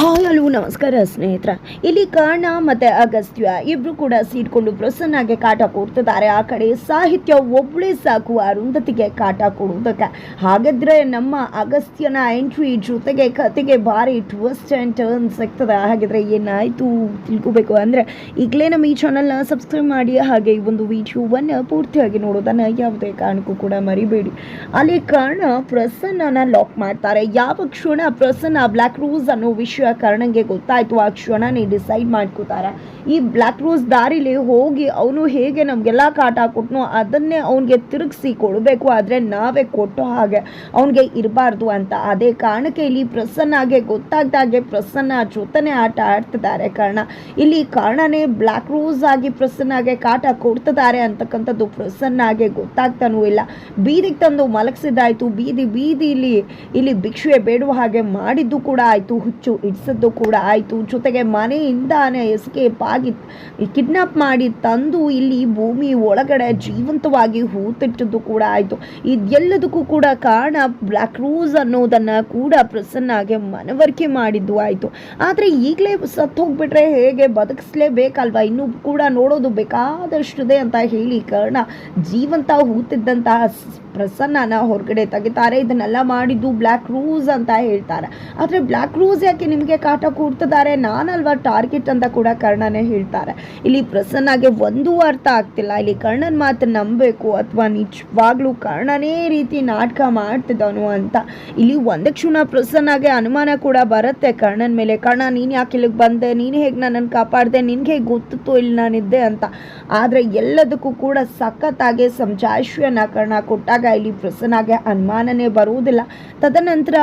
Hi hello ನಮಸ್ಕಾರ ಸ್ನೇಹಿತರ. ಇಲ್ಲಿ ಕರ್ಣ ಮತ್ತೆ ಅಗಸ್ತ್ಯ ಇಬ್ರು ಕೂಡ ಸೀಟ್ಕೊಂಡು ಪ್ರಸನ್ನಾಗೆ ಕಾಟ ಕೊಡ್ತಿದ್ದಾರೆ. ಆ ಕಡೆ ಸಾಹಿತ್ಯ ಒಬ್ಬಳೇ ಸಾಕು, ಅರುಂಧತಿಗೆ ಕಾಟ ಕೊಡುವುದಕ್ಕೆ. ಹಾಗಾದ್ರೆ ನಮ್ಮ ಅಗಸ್ತ್ಯನ ಎಂಟ್ರಿ ಜೊತೆಗೆ ಕತೆಗೆ ಭಾರಿ ಟ್ವಿಸ್ಟ್ ಆ್ಯಂಡ್ ಟರ್ನ್ ಸಿಗ್ತದೆ. ಹಾಗಿದ್ರೆ ಏನಾಯಿತು ತಿಳ್ಕೊಬೇಕು ಅಂದರೆ ಈಗಲೇ ನಮ್ಮ ಈ ಚಾನಲ್ನ ಸಬ್ಸ್ಕ್ರೈಬ್ ಮಾಡಿ, ಹಾಗೆ ಈ ಒಂದು ವಿಡಿಯೋವನ್ನು ಪೂರ್ತಿಯಾಗಿ ನೋಡೋದನ್ನು ಯಾವುದೇ ಕಾರಣಕ್ಕೂ ಕೂಡ ಮರಿಬೇಡಿ. ಅಲ್ಲಿ ಕರ್ಣ ಪ್ರಸನ್ನನ ಲಾಕ್ ಮಾಡ್ತಾರೆ. ಯಾವ ಕ್ಷಣ ಪ್ರಸನ್ನ ಬ್ಲ್ಯಾಕ್ ರೋಸ್ ಅನ್ನೋ ವಿಷಯ ಕರ್ಣಂಗೆ ಗೊತ್ತಾಯ್ತು. ಆ ಕ್ಷಣನೇ ಡಿಸೈಡ್ ಮಾಡ್ಕೋತಾರೆ. ಈ ಬ್ಲ್ಯಾಕ್ ರೋಸ್ ದಾರಿಲಿ ಹೋಗಿ ಅವನು ಹೇಗೆ ನಮಗೆಲ್ಲ ಕಾಟ ಕೊಟ್ನೋ ಅದನ್ನೇ ಅವನಿಗೆ ತಿರುಗಿಸಿ ಕೊಡಬೇಕು. ಆದರೆ ನಾವೇ ಕೊಟ್ಟೋ ಹಾಗೆ ಅವನಿಗೆ ಇರಬಾರ್ದು ಅಂತ. ಅದೇ ಕಾರಣಕ್ಕೆ ಇಲ್ಲಿ ಪ್ರಸನ್ನಾಗೆ ಗೊತ್ತಾಗ್ದಾಗೆ ಪ್ರಸನ್ನ ಜೊತೆನೇ ಆಟ ಆಡ್ತಿದ್ದಾರೆ ಕಾರಣ. ಇಲ್ಲಿ ಕಾರಣನೇ ಬ್ಲ್ಯಾಕ್ ರೋಸ್ ಆಗಿ ಪ್ರಸನ್ನಾಗೆ ಕಾಟ ಕೊಡ್ತಿದ್ದಾರೆ ಅಂತಕ್ಕಂಥದ್ದು ಪ್ರಸನ್ನಾಗೆ ಗೊತ್ತಾಗ್ತಾನೂ ಇಲ್ಲ. ಬೀದಿಗೆ ತಂದು ಮಲಗಿಸಿದ್ದಾಯ್ತು. ಬೀದಿ ಬೀದಿಲಿ ಇಲ್ಲಿ ಭಿಕ್ಷೆ ಬೇಡುವ ಹಾಗೆ ಮಾಡಿದ್ದು ಕೂಡ ಆಯಿತು ಹುಚ್ಚು. ಇಡ್ಸದ್ದು ಕೂಡ ಆಯಿತು. ಜೊತೆಗೆ ಮನೆಯಿಂದಾನೆ ಎಸ್ಕೇಪ್ ಆಗಿ ಕಿಡ್ನಾಪ್ ಮಾಡಿ ತಂದು ಇಲ್ಲಿ ಭೂಮಿ ಒಳಗಡೆ ಜೀವಂತವಾಗಿ ಹೂತಿಟ್ಟದ್ದು ಕೂಡ ಆಯಿತು. ಇದೆಲ್ಲದಕ್ಕೂ ಕೂಡ ಕಾರಣ ಬ್ಲ್ಯಾಕ್ ರೂಸ್ ಅನ್ನೋದನ್ನು ಕೂಡ ಪ್ರಸನ್ನಾಗೆ ಮನವರಿಕೆ ಮಾಡಿದ್ದು ಆಯಿತು. ಆದರೆ ಈಗಲೇ ಸತ್ತು ಹೋಗ್ಬಿಟ್ರೆ ಹೇಗೆ ಬದುಕಿಸ್ಲೇಬೇಕಲ್ವಾ? ಇನ್ನೂ ಕೂಡ ನೋಡೋದು ಬೇಕಾದಷ್ಟಿದೆ ಅಂತ ಹೇಳಿ ಕಾರಣ ಜೀವಂತ ಹೂತಿದ್ದಂತಹ ಪ್ರಸನ್ನನ ಹೊರಗಡೆ ತೆಗಿತಾರೆ. ಇದನ್ನೆಲ್ಲ ಮಾಡಿದ್ದು ಬ್ಲ್ಯಾಕ್ ರೂಸ್ ಅಂತ ಹೇಳ್ತಾರೆ. ಆದರೆ ಬ್ಲ್ಯಾಕ್ ರೂಸ್ ಯಾಕೆ ನಿಮಗೆ ಕಾಟ ಕೂಡ್ತಿದ್ದಾರೆ. ನಾನಲ್ವಾ ಟಾರ್ಗೆಟ್ ಅಂತ ಕೂಡ ಕರ್ಣನೇ ಹೇಳ್ತಾರೆ. ಇಲ್ಲಿ ಪ್ರಸನ್ನಾಗೆ ಒಂದೂ ಅರ್ಥ ಆಗ್ತಿಲ್ಲ. ಇಲ್ಲಿ ಕರ್ಣನ ಮಾತು ನಂಬಬೇಕು. ಅಥವಾ ನಿಜವಾಗ್ಲೂ ಕರ್ಣನೇ ರೀತಿ ನಾಟಕ ಮಾಡ್ತಿದ್ದವನು ಅಂತ. ಇಲ್ಲಿ ಒಂದ ಕ್ಷಣ ಪ್ರಸನ್ನಾಗೆ ಅನುಮಾನ ಕೂಡ ಬರುತ್ತೆ ಕರ್ಣನ್ ಮೇಲೆ. ಕರ್ಣ, ನೀನು ಯಾಕೆ ಇಲ್ಲಿಗೆ ಬಂದೆ? ನೀನು ಹೇಗೆ ನನ್ನನ್ನು ಕಾಪಾಡಿದೆ? ನಿನಗೆ ಹೇಗೆ ಗೊತ್ತಿತ್ತು ಇಲ್ಲಿ ನಾನಿದ್ದೆ ಅಂತ. ಆದರೆ ಎಲ್ಲದಕ್ಕೂ ಕೂಡ ಸಖತ್ತಾಗಿ ಸಮಜಾಯಿಷಿಯನ್ನು ಕರ್ಣ ಕೊಟ್ಟಾಗ ಇಲ್ಲಿ ಪ್ರಸನ್ನಾಗೆ ಅನುಮಾನನೇ ಬರುವುದಿಲ್ಲ. ತದನಂತರ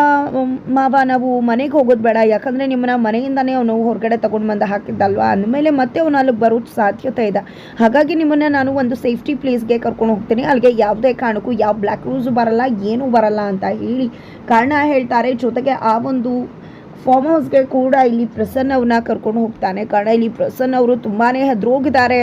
ಮಾವ, ನಾವು ಮನೆಗೆ ಹೋಗೋದು ಬೇಡ. ಯಾಕಂದರೆ ನಿಮ್ಮನ್ನ ಮನೆಯಿಂದನೇ ಅವನು ಹೊರಗಡೆ ತಗೊಂಡು ಬಂದು ಹಾಕಿದ್ದಲ್ವಾ? ಅಂದಮೇಲೆ ಮತ್ತೆ ಅವನು ಅಲ್ಲಿಗೆ ಬರೋ ಸಾಧ್ಯತೆ ಇದೆ. ಹಾಗಾಗಿ ನಿಮ್ಮನ್ನ ನಾನು ಒಂದು ಸೇಫ್ಟಿ ಪ್ಲೇಸ್ಗೆ ಕರ್ಕೊಂಡು ಹೋಗ್ತೀನಿ. ಅಲ್ಲಿಗೆ ಯಾವುದೇ ಕಾರಣಕ್ಕೂ ಯಾವ ಬ್ಲ್ಯಾಕ್ ರೂಸು ಬರಲ್ಲ, ಏನೂ ಬರಲ್ಲ ಅಂತ ಹೇಳಿ ಕಾರಣ ಹೇಳ್ತಾರೆ. ಜೊತೆಗೆ ಆ ಒಂದು ಫಾರ್ಮ್ ಹೌಸ್ಗೆ ಕೂಡ ಇಲ್ಲಿ ಪ್ರಸನ್ನವನ್ನ ಕರ್ಕೊಂಡು ಹೋಗ್ತಾನೆ. ಕಾರಣ ಇಲ್ಲಿ ಪ್ರಸನ್ನ ಅವರು ತುಂಬಾ ಹೆದರೋಗಿದ್ದಾರೆ.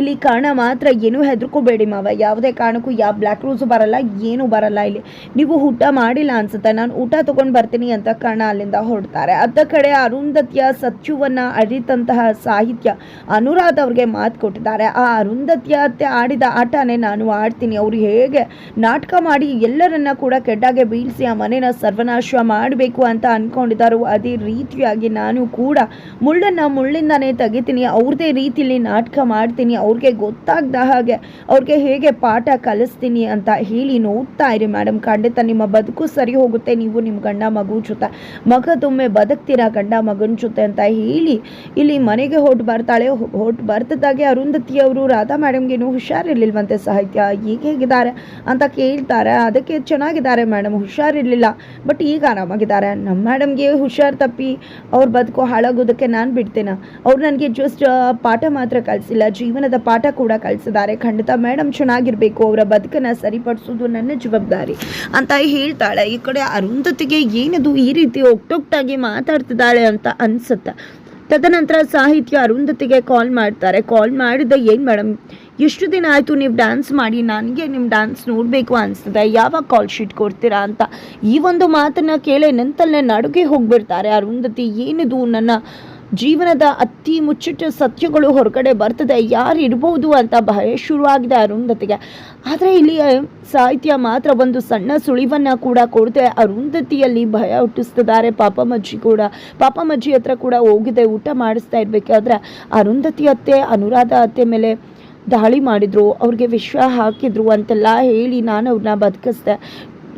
ಇಲ್ಲಿ ಕಾರಣ ಮಾತ್ರ ಏನೂ ಹೆದರ್ಕೋಬೇಡಿ ಮಾವ. ಯಾವುದೇ ಕಾರಣಕ್ಕೂ ಯಾವ ಬ್ಲ್ಯಾಕ್ ರೋಸು ಬರಲ್ಲ, ಏನೂ ಬರಲ್ಲ ಇಲ್ಲಿ. ನೀವು ಊಟ ಮಾಡಿಲ್ಲ ಅನ್ಸುತ್ತೆ. ನಾನು ಊಟ ತೊಗೊಂಡು ಬರ್ತೀನಿ ಅಂತ ಕಾರಣ ಅಲ್ಲಿಂದ ಹೊರಡ್ತಾರೆ. ಅತ್ತ ಕಡೆ ಅರುಂಧತಿಯ ಸತ್ಯುವನ್ನು ಅರಿತಂತಹ ಸಾಹಿತ್ಯ ಅನುರಾಧ ಅವ್ರಿಗೆ ಮಾತು ಕೊಟ್ಟಿದ್ದಾರೆ. ಆ ಅರುಂಧತಿಯ ಆಡಿದ ಆಟನೇ ನಾನು ಆಡ್ತೀನಿ. ಅವ್ರು ಹೇಗೆ ನಾಟಕ ಮಾಡಿ ಎಲ್ಲರನ್ನ ಕೂಡ ಕೆಡ್ಡಾಗೆ ಬೀಳಿಸಿ ಆ ಮನೇನ ಸರ್ವನಾಶ ಮಾಡಬೇಕು ಅಂತ ಅನ್ಕೊಂಡಿದ್ದಾರೋ ಅದೇ ರೀತಿಯಾಗಿ ನಾನು ಕೂಡ ಮುಳ್ಳನ್ನು ಮುಳ್ಳಿಂದನೇ ತೆಗಿತೀನಿ, ಅವ್ರದೇ ರೀತಿಲಿ ನಾಟಕ ಮಾಡ್ತೀನಿ, ಅವ್ರಿಗೆ ಗೊತ್ತಾಗ್ದ ಹಾಗೆ ಅವ್ರಿಗೆ ಹೇಗೆ ಪಾಠ ಕಲಿಸ್ತೀನಿ ಅಂತ ಹೇಳಿ ನೋಡ್ತಾ ಇರಿ ಮೇಡಮ್ ಖಂಡಿತ ನಿಮ್ಮ ಬದುಕು ಸರಿ ಹೋಗುತ್ತೆ, ನೀವು ನಿಮ್ಮ ಗಂಡ ಮಗು ಜೊತೆ ಮಗ ತುಂಬೆ ಬದುಕ್ತೀರಾ ಗಂಡ ಮಗನ ಜೊತೆ ಅಂತ ಹೇಳಿ ಇಲ್ಲಿ ಮನೆಗೆ ಹೊಟ್ಟು ಬರ್ತಾಳೆ. ಹೊಟ್ಟು ಬರ್ತದಾಗೆ ಅರುಂಧತಿ ಅವರು ರಾಧಾ ಮೇಡಮ್ಗೇನು ಹುಷಾರಿರ್ಲಿಲ್ವಂತೆ ಸಾಹಿತ್ಯ ಈಗ ಹೇಗಿದ್ದಾರೆ ಅಂತ ಕೇಳ್ತಾರೆ. ಅದಕ್ಕೆ ಚೆನ್ನಾಗಿದ್ದಾರೆ ಮೇಡಮ್ ಹುಷಾರಿರ್ಲಿಲ್ಲ ಬಟ್ ಈಗ ಆರಾಮಾಗಿದ್ದಾರೆ. ನಮ್ಮ ಮೇಡಮ್ಗೆ ಹುಷಾರು ತಪ್ಪಿ ಅವ್ರ ಬದುಕು ಹಾಳಾಗೋದಕ್ಕೆ ನಾನು ಬಿಡ್ತೇನೆ. ಅವ್ರು ನನಗೆ ಜಸ್ಟ್ ಪಾಠ ಮಾತ್ರ ಕಲಿಸಿಲ್ಲ, ಜೀವನದ ಪಾಠ ಕೂಡ ಕಲಿಸಿದ್ದಾರೆ. ಖಂಡಿತ ಮೇಡಮ್ ಚೆನ್ನಾಗಿರಬೇಕು, ಅವರ ಬದುಕನ್ನು ಸರಿಪಡಿಸೋದು ನನ್ನ ಜವಾಬ್ದಾರಿ ಅಂತ ಹೇಳ್ತಾಳೆ. ಈ ಕಡೆ ಅರುಂಧತಿಗೆ ಏನದು ಈ ರೀತಿ ಒಟ್ಟೊಟ್ಟಾಗಿ ಮಾತಾಡ್ತಿದ್ದಾಳೆ ಅಂತ ಅನ್ಸುತ್ತೆ. ತದನಂತರ ಸಾಹಿತ್ಯ ಅರುಂಧತಿಗೆ ಕಾಲ್ ಮಾಡ್ತಾರೆ. ಕಾಲ್ ಮಾಡಿದ ಏನು ಮೇಡಮ್ ಎಷ್ಟು ದಿನ ಆಯಿತು ನೀವು ಡ್ಯಾನ್ಸ್ ಮಾಡಿ? ನನಗೆ ನಿಮ್ಮ ಡ್ಯಾನ್ಸ್ ನೋಡಬೇಕು ಅನಿಸ್ತದೆ. ಯಾವಾಗ ಕಾಲ್ ಶೀಟ್ ಕೊಡ್ತೀರಾ ಅಂತ. ಈ ಒಂದು ಮಾತನ್ನು ಕೇಳಿ ನಂತಲ್ಲೇ ನಡುಗೆ ಹೋಗಿಬಿಡ್ತಾರೆ. ಅರುಂಧತಿ, ಏನಿದು ನನ್ನ ಜೀವನದ ಅತಿ ಮುಚ್ಚಿಟ್ಟ ಸತ್ಯಗಳು ಹೊರಗಡೆ ಬರ್ತದೆ. ಯಾರು ಇರ್ಬೋದು ಅಂತ ಭಯ ಶುರುವಾಗಿದೆ ಅರುಂಧತಿಗೆ. ಆದರೆ ಇಲ್ಲಿ ಸಾಹಿತ್ಯ ಮಾತ್ರ ಒಂದು ಸಣ್ಣ ಸುಳಿವನ್ನು ಕೂಡ ಕೊಡದೆ ಅರುಂಧತಿಯಲ್ಲಿ ಭಯ ಹುಟ್ಟಿಸ್ತಿದ್ದಾರೆ. ಪಾಪಮಜ್ಜಿ ಕೂಡ, ಪಾಪಮಜ್ಜಿ ಹತ್ರ ಕೂಡ ಹೋಗಿದೆ. ಊಟ ಮಾಡಿಸ್ತಾ ಇರಬೇಕಾದ್ರೆ ಅರುಂಧತಿ ಅತ್ತೆ, ಅನುರಾಧ ಅತ್ತೆ ಮೇಲೆ ದಾಳಿ ಮಾಡಿದ್ರು ಅವ್ರಿಗೆ ವಿಶ್ವ ಹಾಕಿದ್ರು ಅಂತೆಲ್ಲ ಹೇಳಿ ನಾನು ಅವ್ರನ್ನ ಬದುಕಿಸ್ದೆ.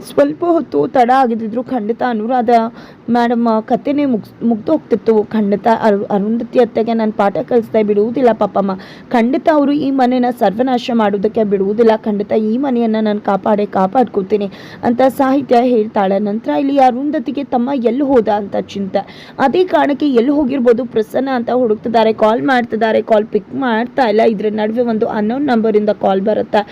ಸ್ವಲ್ಪ ಹೊತ್ತು ತಡ ಆಗಿದ್ದಿದ್ರು ಖಂಡಿತ ಅನುರಾಧ ಮೇಡಮ್ ಕತೆನೇ ಮುಗ್ಸ್, ಮುಗ್ದೋಗ್ತಿತ್ತು. ಖಂಡಿತ ಅರು, ಅರುಂಧತಿ ಅತ್ತೆಗೆ ನಾನು ಪಾಠ ಕಲಿಸ್ತಾ ಬಿಡುವುದಿಲ್ಲ ಪಾಪಮ್ಮ. ಖಂಡಿತ ಅವರು ಈ ಮನೆನ ಸರ್ವನಾಶ ಮಾಡೋದಕ್ಕೆ ಬಿಡುವುದಿಲ್ಲ. ಖಂಡಿತ ಈ ಮನೆಯನ್ನು ನಾನು ಕಾಪಾಡೆ ಕಾಪಾಡ್ಕೋತೀನಿ ಅಂತ ಸಾಹಿತ್ಯ ಹೇಳ್ತಾಳೆ. ನಂತರ ಇಲ್ಲಿ ಅರುಂಧತಿಗೆ ತಮ್ಮ ಎಲ್ಲಿ ಹೋದ ಅಂತ ಚಿಂತೆ. ಅದೇ ಕಾರಣಕ್ಕೆ ಎಲ್ಲಿ ಹೋಗಿರ್ಬೋದು ಪ್ರಸನ್ನ ಅಂತ ಹುಡುಕ್ತಿದ್ದಾರೆ. ಕಾಲ್ ಮಾಡ್ತಿದ್ದಾರೆ. ಕಾಲ್ ಪಿಕ್ ಮಾಡ್ತಾ ಇಲ್ಲ. ಇದರ ನಡುವೆ ಒಂದು ಅನ್ನೋನ್ ನಂಬರಿಂದ ಕಾಲ್ ಬರುತ್ತೆ.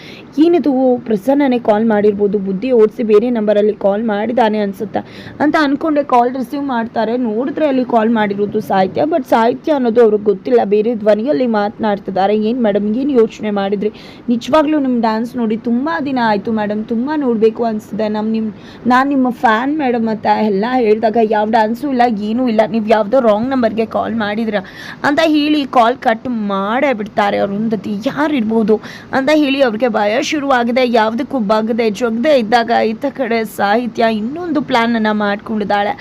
ಏನಿದು ಪ್ರಸನ್ನನೇ ಕಾಲ್ ಮಾಡಿರ್ಬೋದು. ಬುದ್ಧಿ ಓಡಿಸಿ ಬೇರೆ ನಂಬರಲ್ಲಿ ಕಾಲ್ ಮಾಡಿದ್ದಾನೆ ಅನಿಸುತ್ತೆ ಅಂತ ಅಂದ್ಕೊಂಡೆ ಕಾಲ್ ರಿಸೀವ್ ಮಾಡ್ತಾರೆ. ನೋಡಿದ್ರೆ ಅಲ್ಲಿ ಕಾಲ್ ಮಾಡಿರೋದು ಸಾಹಿತ್ಯ ಬಟ್ ಸಾಹಿತ್ಯ ಅನ್ನೋದು ಅವ್ರಿಗೆ ಗೊತ್ತಿಲ್ಲ. ಬೇರೆ ಧ್ವನಿಯಲ್ಲಿ ಮಾತನಾಡ್ತಿದ್ದಾರೆ. ಏನು ಮೇಡಮ್ ಏನು ಯೋಚನೆ ಮಾಡಿದ್ರಿ? ನಿಜವಾಗ್ಲೂ ನಿಮ್ಮ ಡ್ಯಾನ್ಸ್ ನೋಡಿ ತುಂಬ ದಿನ ಆಯಿತು ಮೇಡಮ್ ತುಂಬ ನೋಡಬೇಕು ಅನಿಸ್ತಿದೆ. ನಮ್ಮ ನಿಮ್ಮ ನಾನು ನಿಮ್ಮ ಫ್ಯಾನ್ ಮೇಡಮ್ ಅಂತ ಎಲ್ಲ ಹೇಳಿದಾಗ ಯಾವ ಡ್ಯಾನ್ಸು ಇಲ್ಲ, ಏನೂ ಇಲ್ಲ. ನೀವು ಯಾವುದೋ ರಾಂಗ್ ನಂಬರ್ಗೆ ಕಾಲ್ ಮಾಡಿದ್ರ ಅಂತ ಹೇಳಿ ಕಾಲ್ ಕಟ್ ಮಾಡೇ ಬಿಡ್ತಾರೆ ಅರುಂಧತಿ. ಯಾರು ಇರ್ಬೋದು ಅಂತ ಹೇಳಿ ಅವ್ರಿಗೆ ಭಯ ಶುರುವಾಗಿದೆ. ಯಾವುದಕ್ಕೂ ಬಗ್ಗದೆ ಜೊಗ್ದೆ ಇದ್ದಾಗ ಈತ ಕಡೆ ಸಾಹಿತ್ಯ ಇನ್ನೊಂದು ಪ್ಲ್ಯಾನನ್ನು ಮಾಡ್ಕೊಂಡಿದ್ದಾಳೆ.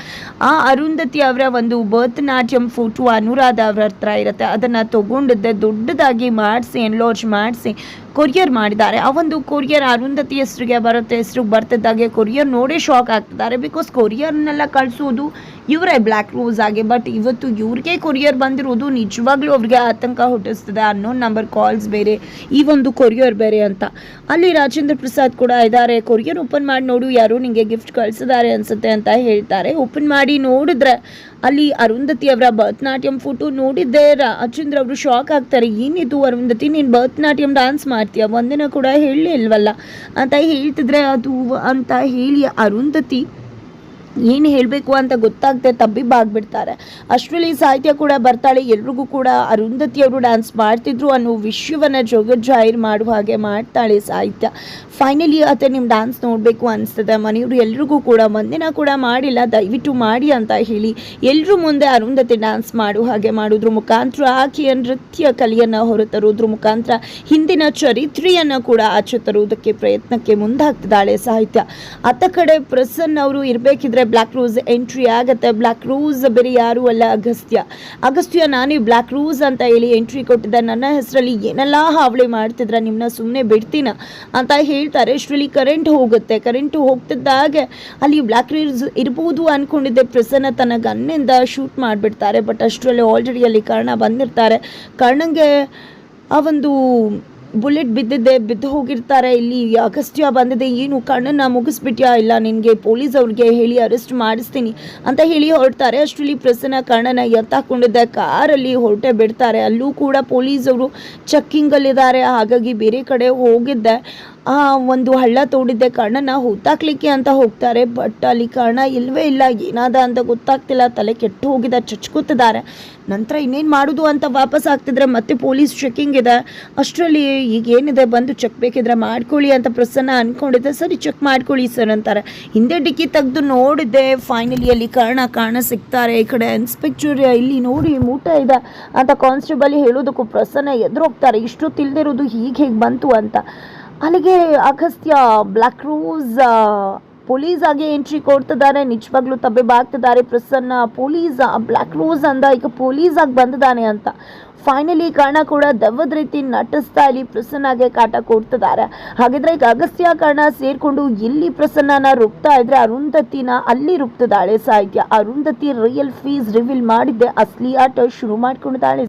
ಆ ಅರುಂಧತಿ ಅವರ ಒಂದು ಭರತನಾಟ್ಯಂ ಫೋಟೋ ಅನುರಾಧ ಅವರ ಹತ್ರ ಇರುತ್ತೆ. ಅದನ್ನು ತಗೊಂಡಿದ್ದೆ, ದೊಡ್ಡದಾಗಿ ಮಾಡಿಸಿ ಎನ್ಲೋಜ್ ಮಾಡಿಸಿ. ಕೊರಿಯರ್ ಮಾಡಿದ್ದಾರೆ. ಆ ಒಂದು ಕೊರಿಯರ್ ಅರುಂಧತಿ ಹೆಸರಿಗೆ ಬರುತ್ತೆ, ಹೆಸರು ಬರ್ತಿದ್ದಾಗೆ ಕೊರಿಯರ್ ನೋಡೇ ಶಾಕ್ ಆಗ್ತಿದ್ದಾರೆ. ಬಿಕಾಸ್ ಕೊರಿಯರ್ನೆಲ್ಲ ಕಳಿಸೋದು ಇವರೇ ಬ್ಲ್ಯಾಕ್ ರೋಸ್ ಆಗಿ ಬಟ್ ಇವತ್ತು ಇವ್ರಿಗೆ ಕೊರಿಯರ್ ಬಂದಿರೋದು ನಿಜವಾಗ್ಲೂ ಅವ್ರಿಗೆ ಆತಂಕ ಹುಟ್ಟಿಸ್ತದೆ ಅನ್ನೋ ನಂಬರ್ ಕಾಲ್ಸ್ ಬೇರೆ, ಈ ಒಂದು ಕೊರಿಯರ್ ಬೇರೆ ಅಂತ. ಅಲ್ಲಿ ರಾಜೇಂದ್ರ ಪ್ರಸಾದ್ ಕೂಡ ಇದ್ದಾರೆ. ಕೊರಿಯರ್ ಓಪನ್ ಮಾಡಿ ನೋಡು ಯಾರು ನಿಮಗೆ ಗಿಫ್ಟ್ ಕಳಿಸಿದ್ದಾರೆ ಅನಿಸುತ್ತೆ ಅಂತ ಹೇಳ್ತಾರೆ. ಓಪನ್ ಮಾಡಿ ನೋಡಿದ್ರೆ ಅಲ್ಲಿ ಅರುಂಧತಿ ಅವರ ಭರತನಾಟ್ಯಂ ಫೋಟೋ ನೋಡಿದ್ದೆ. ರಾಜೇಂದ್ರ ಅವರು ಶಾಕ್ ಆಗ್ತಾರೆ. ಏನಿದು ಅರುಂಧತಿ? ನೀನು ಭರತನಾಟ್ಯಂ ಡಾನ್ಸ್ ಮಾಡ್ತೀಯ? ಒಂದಿನ ಕೂಡ ಹೇಳಲೇ ಇಲ್ವಲ್ಲ? ಅಂತ ಹೇಳ್ತಿದ್ರೆ ಅದು ಅಂತ ಹೇಳಿ ಅರುಂಧತಿ ಏನು ಹೇಳಬೇಕು ಅಂತ ಗೊತ್ತಾಗದೆ ತಬ್ಬಿಬ್ಬಾಗ್ಬಿಡ್ತಾರೆ ಅಷ್ಟರಲ್ಲಿ ಸಾಹಿತ್ಯ ಕೂಡ ಬರ್ತಾಳೆ, ಎಲ್ರಿಗೂ ಕೂಡ ಅರುಂಧತಿಯವರು ಡ್ಯಾನ್ಸ್ ಮಾಡ್ತಿದ್ರು ಅನ್ನೋ ವಿಷಯವನ್ನು ಜಗಜ್ಜಾಹಿರ್ ಮಾಡುವ ಹಾಗೆ ಮಾಡ್ತಾಳೆ ಸಾಹಿತ್ಯ. ಫೈನಲಿ ಆತ ನಿಮ್ಮ ಡ್ಯಾನ್ಸ್ ನೋಡಬೇಕು ಅನಿಸ್ತದೆ, ಮನೆಯವರು ಎಲ್ರಿಗೂ ಕೂಡ ಒಂದಿನ ಕೂಡ ಮಾಡಿಲ್ಲ, ದಯವಿಟ್ಟು ಮಾಡಿ ಅಂತ ಹೇಳಿ ಎಲ್ಲರೂ ಮುಂದೆ ಅರುಂಧತಿ ಡ್ಯಾನ್ಸ್ ಮಾಡುವ ಹಾಗೆ ಮಾಡೋದ್ರ. ಮುಖಾಂತರ ಆಕೆಯ ನೃತ್ಯ ಕಲೆಯನ್ನು ಹೊರತರೋದ್ರ, ಮುಖಾಂತರ ಹಿಂದಿನ ಚರಿತ್ರೆಯನ್ನು ಕೂಡ ಆಚೆ ತರುವುದಕ್ಕೆ ಪ್ರಯತ್ನಕ್ಕೆ ಮುಂದಾಗ್ತಿದ್ದಾಳೆ ಸಾಹಿತ್ಯ. ಅತ್ತ ಕಡೆ ಪ್ರಸನ್ನ ಅವರು ಇರಬೇಕಿದ್ರೆ ಬ್ಲ್ಯಾಕ್ ರೋಸ್ ಎಂಟ್ರಿ ಆಗುತ್ತೆ. ಬ್ಲ್ಯಾಕ್ ರೋಸ್ ಬೇರೆ ಯಾರು ಅಲ್ಲ, ಅಗಸ್ತ್ಯ. ಅಗಸ್ತ್ಯ, ನಾನೇ ಬ್ಲ್ಯಾಕ್ ರೋಸ್ ಅಂತ ಹೇಳಿ ಎಂಟ್ರಿ ಕೊಟ್ಟಿದ್ದೆ. ನನ್ನ ಹೆಸರಲ್ಲಿ ಏನೆಲ್ಲ ಹಾವಳಿ ಮಾಡ್ತಿದ್ರ ನಿಮ್ಮನ್ನ ಸುಮ್ಮನೆ ಬಿಡ್ತೀನ? ಅಂತ ಹೇಳ್ತಾರೆ. ಅಷ್ಟರಲ್ಲಿ ಕರೆಂಟ್ ಹೋಗುತ್ತೆ. ಕರೆಂಟ್ ಹೋಗ್ತಿದ್ದಾಗ ಅಲ್ಲಿ ಬ್ಲ್ಯಾಕ್ ರೋಸ್ ಇರ್ಬೋದು ಅಂದ್ಕೊಂಡಿದ್ದೆ ಪ್ರಸನ್ನ ತನ್ನ ಗನ್ನಿಂದ ಶೂಟ್ ಮಾಡಿಬಿಡ್ತಾರೆ. ಬಟ್ ಅಷ್ಟರಲ್ಲಿ ಆಲ್ರೆಡಿ ಅಲ್ಲಿ ಕರ್ಣ ಬಂದಿರ್ತಾರೆ. ಕರ್ಣಂಗೆ ಆ ಒಂದು ಬುಲೆಟ್ ಬಿದ್ದಿದ್ದೆ, ಬಿದ್ದು ಹೋಗಿರ್ತಾರೆ. ಇಲ್ಲಿ ಅಗಸ್ತ್ಯ ಬಂದಿದೆ. ಏನು ಕಣ್ಣನ್ನು ಮುಗಿಸ್ಬಿಟ್ಯಾ? ಇಲ್ಲ, ನಿನಗೆ ಪೊಲೀಸ್ ಅವ್ರಿಗೆ ಹೇಳಿ ಅರೆಸ್ಟ್ ಮಾಡಿಸ್ತೀನಿ ಅಂತ ಹೇಳಿ ಹೊರಡ್ತಾರೆ. ಅಷ್ಟರಲ್ಲಿ ಪ್ರಸನ್ನ ಕಣ್ಣನ ಎತ್ತಾಕೊಂಡಿದ್ದೆ. ಕಾರಲ್ಲಿ ಹೊರಟೆ ಬಿಡ್ತಾರೆ. ಅಲ್ಲೂ ಕೂಡ ಪೊಲೀಸವರು ಚೆಕ್ಕಿಂಗಲ್ಲಿದ್ದಾರೆ. ಹಾಗಾಗಿ ಬೇರೆ ಕಡೆ ಹೋಗಿದ್ದೆ. ಒಂದು ಹಳ್ಳ ತೋಡಿದ್ದೆ ಕಾರಣನ ಹೊತ್ತಾಕ್ಲಿಕ್ಕೆ ಅಂತ ಹೋಗ್ತಾರೆ. ಬಟ್ ಅಲ್ಲಿ ಕಾರಣ ಇಲ್ಲವೇ ಇಲ್ಲ. ಏನಾದ ಅಂತ ಗೊತ್ತಾಗ್ತಿಲ್ಲ. ತಲೆ ಕೆಟ್ಟು ಹೋಗಿದೆ. ಚಚ್ಕೋತಿದ್ದಾರೆ ನಂತರ ಇನ್ನೇನು ಮಾಡೋದು ಅಂತ ವಾಪಸ್ ಆಗ್ತಿದ್ರೆ ಮತ್ತೆ ಪೊಲೀಸ್ ಚೆಕ್ಕಿಂಗ್ ಇದೆ. ಅಷ್ಟರಲ್ಲಿ ಈಗ ಏನಿದೆ? ಬಂದು ಚೆಕ್ ಬೇಕಿದ್ರೆ ಮಾಡ್ಕೊಳ್ಳಿ ಅಂತ ಪ್ರಸನ್ನ ಅಂದ್ಕೊಂಡಿದ್ದೆ ಸರಿ ಚೆಕ್ ಮಾಡ್ಕೊಳ್ಳಿ ಸರ್ ಅಂತಾರೆ. ಹಿಂದೆ ಡಿಕ್ಕಿ ತೆಗೆದು ನೋಡಿದೆ ಫೈನಲಿ ಅಲ್ಲಿ ಕಾರಣ ಕಾರಣ ಸಿಗ್ತಾರೆ. ಈ ಕಡೆ ಇನ್ಸ್ಪೆಕ್ಟರ್ ಇಲ್ಲಿ ನೋಡಿ ಮೂಟ ಇದೆ ಅಂತ ಕಾನ್ಸ್ಟೇಬಲ್ ಹೇಳೋದಕ್ಕೂ ಪ್ರಸನ್ನ ಎದುರು ಹೋಗ್ತಾರೆ ಇಷ್ಟು ತಿಳಿದಿರೋದು ಹೀಗೆ ಹೇಗೆ ಬಂತು ಅಂತ. ಅಲ್ಲಿಗೆ ಅಗಸ್ತ್ಯ ಬ್ಲ್ಯಾಕ್ ಕ್ರೂಸ್ ಪೊಲೀಸ್ ಆಗಿ ಎಂಟ್ರಿ ಕೊಡ್ತಿದ್ದಾರೆ. ನಿಜವಾಗ್ಲೂ ತಬ್ಬಿಬ್ಬಾಗ್ತಿದ್ದಾರೆ ಪ್ರಸನ್ನ ಪೊಲೀಸ್ ಬ್ಲ್ಯಾಕ್ ರೋಸ್ ಅಂದ, ಈಗ ಪೊಲೀಸ್ ಆಗಿ ಬಂದಿದ್ದಾನೆ ಅಂತ. ಫೈನಲಿ ಕರ್ಣ ಕೂಡ ದೆವ್ವದ ರೀತಿ ನಟಿಸ್ತಾ ಇಲ್ಲಿ ಪ್ರಸನ್ನಾಗೆ ಕಾಟ ಕೊಡ್ತಿದ್ದಾರೆ. ಹಾಗಿದ್ರೆ ಈಗ ಅಗಸ್ತ್ಯ, ಕರ್ಣ ಸೇರ್ಕೊಂಡು ಎಲ್ಲಿ ಪ್ರಸನ್ನನ ರುಬ್ತಾ ಇದ್ರೆ ಅರುಂಧತಿನ ಅಲ್ಲಿ ರುಬ್ತಿದ್ದಾಳೆ ಸಾಹಿತ್ಯ. ಅರುಂಧತಿ ರಿಯಲ್ ಫೀಸ್ ರಿವೀಲ್ ಮಾಡಿದ್ದೆ. ಅಸ್ಲಿ ಆಟ ಶುರು ಮಾಡ್ಕೊಂಡಿದ್ದಾಳೆ.